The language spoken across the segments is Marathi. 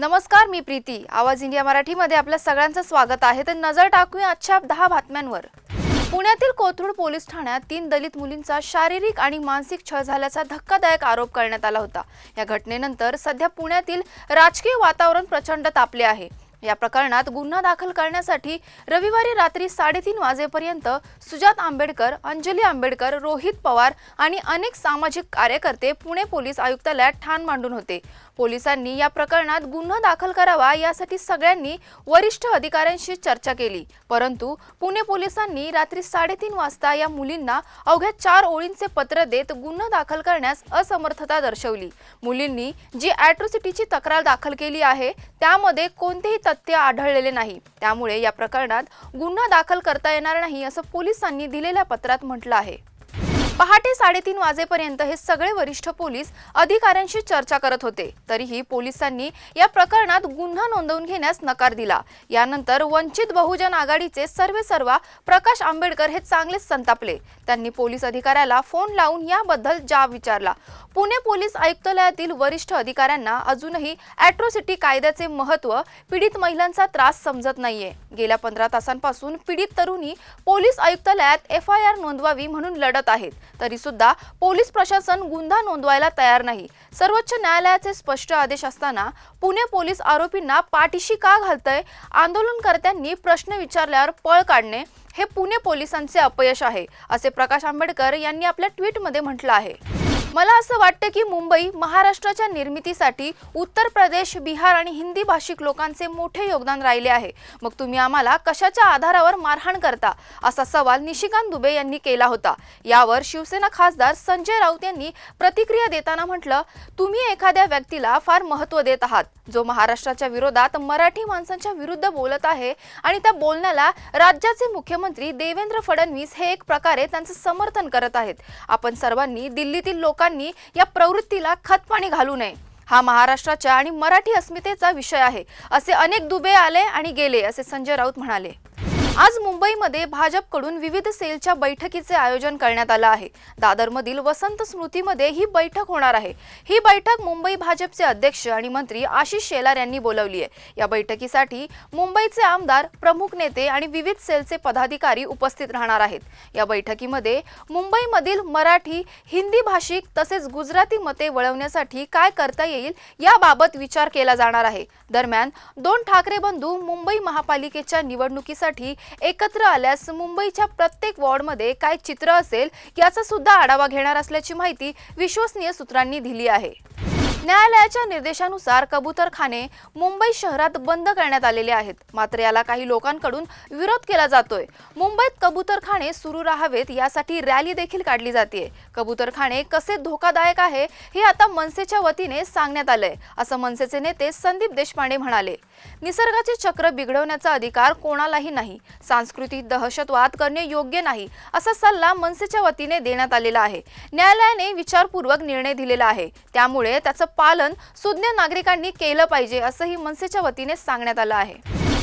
नमस्कार मी प्रीती. आवाज इंडिया मराठीमध्ये आपल्या सगळ्यांचं स्वागत आहे. तर नजर टाकूया आजच्या दहा बातम्यांवर. पुण्यातील कोथरूड पोलीस ठाण्यात तीन दलित मुलींचा शारीरिक आणि मानसिक छळ झाल्याचा धक्कादायक आरोप करण्यात आला होता. या घटनेनंतर सध्या पुण्यातील राजकीय वातावरण प्रचंड तापले आहे. या प्रकरणात गुन्हा दाखल करण्यासाठी रविवारी रात्री साडेतीन वाजेपर्यंत सुजात आंबेडकर अंजली आंबेडकर रोहित पवार आणि अनेक सामाजिक कार्यकर्ते पुणे पोलीस आयुक्तालयात ठाण मांडून होते. पोलिसांनी या प्रकरणात गुन्हा दाखल करावा यासाठी सगळ्यांनी वरिष्ठ अधिकाऱ्यांशी चर्चा केली. परंतु पुणे पोलिसांनी रात्री साडेतीन वाजता या मुलींना अवघ्या चार ओळींचे पत्र देत गुन्हा दाखल करण्यास असमर्थता दर्शवली. मुलींनी जी ॲट्रोसिटीची तक्रार दाखल केली आहे त्यामध्ये कोणतेही तथ्य आढळलेले नाही. त्यामुळे या प्रकरणात गुन्हा दाखल करता येणार नाही असं पोलिसांनी दिलेल्या पत्रात म्हटलं आहे. पहाटे साडेतीन वाजेपर्यंत हे सगळे वरिष्ठ पोलीस अधिकाऱ्यांशी चर्चा करत होते. तरीही पोलिसांनी या प्रकरणात गुन्हा नोंदवून घेण्यास नकार दिला. यानंतर वंचित बहुजन आघाडीचे सर्वे सर्वा प्रकाश आंबेडकर हे चांगलेच संतापले. त्यांनी पोलीस अधिकाऱ्याला फोन लावून याबद्दल जाब विचारला. पुणे पोलीस आयुक्तालयातील वरिष्ठ अधिकाऱ्यांना अजूनही ॲट्रोसिटी कायद्याचे महत्त्व पीडित महिलांचा त्रास समजत नाहीये. गेल्या पंधरा तासांपासून पीडित तरुणी पोलीस आयुक्तालयात एफ आय आर नोंदवावी म्हणून लढत आहेत. तरी सुद्धा पोलीस प्रशासन गुन्हा नोंदवायला तयार नाही. सर्वोच्च न्यायालयाचे स्पष्ट आदेश असताना पुणे पोलीस आरोपींना पाठीशी का घालतय आंदोलनकर्त्यांनी प्रश्न विचारल्यावर पळ काढणे हे पुणे पोलिसांचे अपयश आहे असे प्रकाश आंबेडकर यांनी आपल्या ट्विटमध्ये म्हटलं आहे. मला असं वाटतं की मुंबई महाराष्ट्राच्या निर्मितीसाठी उत्तर प्रदेश बिहार आणि हिंदी भाषिक लोकांचे मोठे योगदान राहिले आहे. मग तुम्ही आम्हाला कशाच्या आधारावर मारहाण करता? असा सवाल निशिकांत दुबे यांनी केला होता. यावर शिवसेना खासदार संजय राऊत यांनी प्रतिक्रिया देताना म्हटलं तुम्ही एखाद्या व्यक्तीला फार महत्त्व देत आहात जो महाराष्ट्राच्या विरोधात मराठी माणसांच्या विरुद्ध बोलत आहे आणि त्या बोलण्याला राज्याचे मुख्यमंत्री देवेंद्र फडणवीस हे एक प्रकारे त्यांचं समर्थन करत आहेत. आपण सर्वांनी दिल्लीतील लोक लोकांनी या प्रवृत्तीला खतपाणी घालू नये. हा महाराष्ट्राच्या आणि मराठी अस्मितेचा विषय आहे असे अनेक दुबे आले आणि गेले असे संजय राऊत म्हणाले. आज मुंबईमध्ये भाजपकडून विविध सेलच्या बैठकीचे आयोजन करण्यात आलं आहे. दादरमधील वसंत स्मृतीमध्ये ही बैठक होणार आहे. ही बैठक मुंबई भाजपचे अध्यक्ष आणि मंत्री आशिष शेलार यांनी बोलवली आहे. या बैठकीसाठी मुंबईचे आमदार प्रमुख नेते आणि विविध सेलचे पदाधिकारी उपस्थित राहणार आहेत. या बैठकीमध्ये मुंबईमधील मराठी हिंदी भाषिक तसेच गुजराती मते वळवण्यासाठी काय करता येईल याबाबत विचार केला जाणार आहे. दरम्यान दोन ठाकरे बंधू मुंबई महापालिकेच्या निवडणुकीसाठी एकत्र आल्यास मुंबईच्या प्रत्येक वॉर्डमध्ये काय चित्र असेल याचा सुद्धा आढावा घेणार असल्याची माहिती विश्वसनीय सूत्रांनी दिली आहे. न्यायालयाच्या निर्देशानुसार कबूतरखाने मुंबई शहरात बंद करण्यात आलेले आहेत. मात्र याला काही लोकांकडून विरोध केला जातोय. मुंबईत कबूतरखाने सुरू राहावेत यासाठी रॅली देखील काढली जाते कबूतरखाने कसे धोकादायक आहे हे आता मनसेच्या वतीने सांगण्यात आलंय असं मनसेचे नेते संदीप देशपांडे म्हणाले. निसर्गाचे चक्र बिघडवण्याचा अधिकार कोणालाही नाही. सांस्कृतिक दहशतवाद करणे योग्य नाही असा सल्ला मनसेच्या वतीने देण्यात आलेला आहे. न्यायालयाने विचारपूर्वक निर्णय दिलेला आहे. त्यामुळे त्याचं पालन सुज्ञ नागरिकांनी केलं पाहिजे असंही मनसेच्या वतीने सांगण्यात आलं आहे.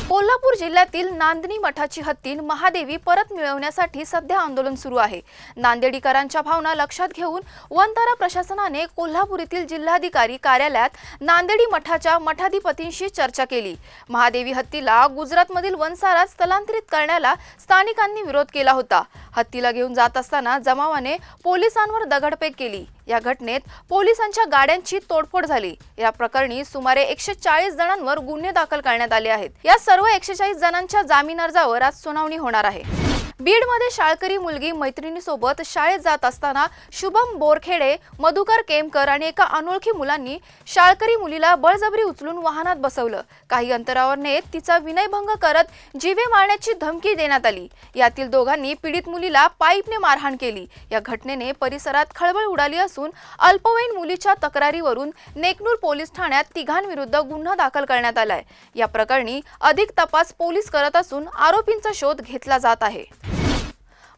कोल्हापूर जिल्ह्यातील नांदणी मठाची हत्ती महादेवी परत मिळवण्यासाठी सध्या आंदोलन सुरू आहे. नांदेडीकरांच्या भावना लक्षात घेऊन वनतारा प्रशासनाने कोल्हापूर येथील जिल्हाधिकारी कार्यालयात नांदेडी मठाच्या मठाधिपतींशी चर्चा केली. महादेवी हत्तीला गुजरातमधील वनसारात स्थलांतरित करण्याला स्थानिकांनी विरोध केला होता. हत्तीला घेऊन जात असताना जमावाने पोलिसांवर दगडफेक केली. या घटनेत पोलिसांच्या गाड्यांची तोडफोड झाली. या प्रकरणी सुमारे एकशे चाळीस जणांवर गुन्हे दाखल करण्यात आले आहेत. या सर्व एकशे चाळीस जणांच्या जामीन अर्जावर आज सुनावणी होणार आहे. बीडमध्ये शाळकरी मुलगी मैत्रिणीसोबत शाळेत जात असताना शुभम बोरखेडे मधुकर केमकर आणि एका अनोळखी मुलांनी शाळकरी मुलीला बळजबरी उचलून वाहनात बसवलं. काही अंतरावर नेत तिचा विनयभंग करत जीवे मारण्याची धमकी देण्यात आली. यातील दोघांनी पीडित मुलीला पाईपने मारहाण केली. या घटनेने परिसरात खळबळ उडाली असून अल्पवयीन मुलीच्या तक्रारीवरून नेकनूर पोलीस ठाण्यात तिघांविरुद्ध गुन्हा दाखल करण्यात आलाय. या प्रकरणी अधिक तपास पोलीस करत असून आरोपींचा शोध घेतला जात आहे.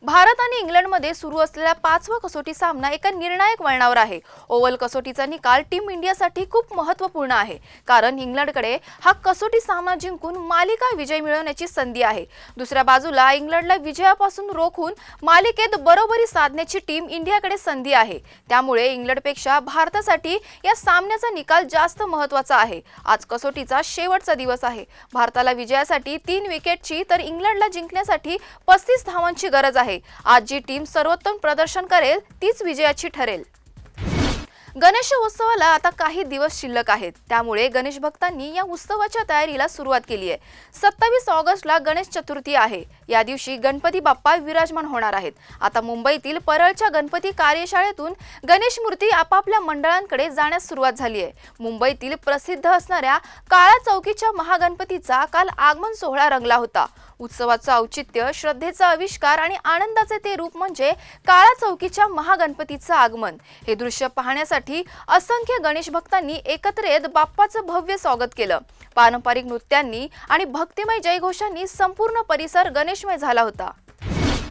भारत आणि इंग्लंडमध्ये सुरू असलेला पाचवा कसोटी सामना एका निर्णायक वळणावर आहे. ओव्हल कसोटीचा निकाल टीम इंडियासाठी खूप महत्त्वपूर्ण आहे. कारण इंग्लंडकडे हा कसोटी सामना जिंकून मालिका विजय मिळवण्याची संधी आहे. दुसऱ्या बाजूला इंग्लंडला विजयापासून रोखून मालिकेत बरोबरी साधण्याची टीम इंडियाकडे संधी आहे. त्यामुळे इंग्लंडपेक्षा भारतासाठी या सामन्याचा निकाल जास्त महत्त्वाचा आहे. आज कसोटीचा शेवटचा दिवस आहे. भारताला विजयासाठी तीन विकेटची तर इंग्लंडला जिंकण्यासाठी पस्तीस धावांची गरज आहे. आहे. आज जी टीम सर्वोत्तम प्रदर्शन करेल तीच विजयाची ठरेल. गणेश उत्सवाला आता काही दिवस शिल्लक आहेत. त्यामुळे गणेश भक्तांनी या उत्सवाच्या तयारीला सुरुवात केली आहे. सत्तावीस ऑगस्टला गणेश चतुर्थी आहे. या दिवशी गणपती बाप्पा विराजमान होणार आहेत. आता मुंबईतील परळच्या गणपती कार्यशाळेतून गणेश मूर्ती आपापल्या मंडळांकडे जाण्यास सुरुवात झाली आहे. मुंबईतील प्रसिद्ध असणाऱ्या काळा चौकीच्या महागणपतीचा काल आगमन सोहळा रंगला होता. उत्सवाचं औचित्य श्रद्धेचा आविष्कार आणि आनंदाचे ते रूप म्हणजे काळा चौकीच्या महागणपतीचं आगमन. हे दृश्य पाहण्यासाठी असंख्य गणेश भक्तांनी एकत्र येत बाप्पाचं भव्य स्वागत केलं. पारंपरिक नृत्यांनी आणि भक्तिमय जयघोषांनी संपूर्ण परिसर गणेशमय झाला होता.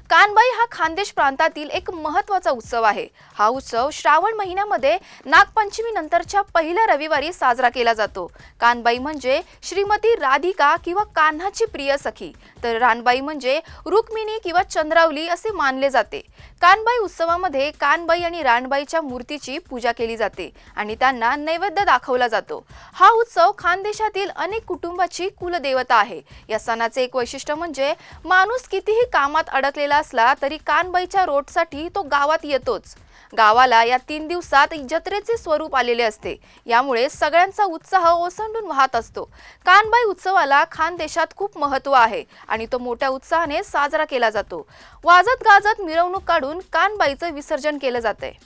कानबाई हा खानदेश प्रांतातील एक महत्त्वाचा उत्सव आहे. हा उत्सव श्रावण महिन्यामध्ये नागपंचमी नंतरच्या पहिल्या रविवारी साजरा केला जातो. कानबाई म्हणजे श्रीमती राधिका किंवा कान्हाची प्रिय सखी. तर रानबाई म्हणजे रुक्मिणी किंवा चंद्रावली असे मानले जाते. कानबाई उत्सवामध्ये कानबाई आणि रानबाईच्या मूर्तीची पूजा केली जाते आणि त्यांना नैवेद्य दाखवला जातो. हा उत्सव खानदेशातील अनेक कुटुंबाची कुलदेवता आहे. या सणाचे एक वैशिष्ट्य म्हणजे माणूस कितीही कामात अडकलेला असला तरी कानबाईच्या रोटसाठी तो गावात येतोच. गावाला या तीन दिवसात जत्रेचे स्वरूप आलेले असते. यामुळे सगळ्यांचा उत्साह ओसंडून वाहत असतो. कानबाई उत्सवाला खानदेशात खूप महत्त्व आहे आणि तो मोठ्या उत्साहाने साजरा केला जातो. वाजत गाजत मिरवणूक काढून कानबाईचं विसर्जन केलं जाते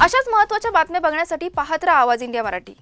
अशाच महत्त्वाच्या बातम्या बघण्यासाठी पाहत राहा आवाज इंडिया मराठी.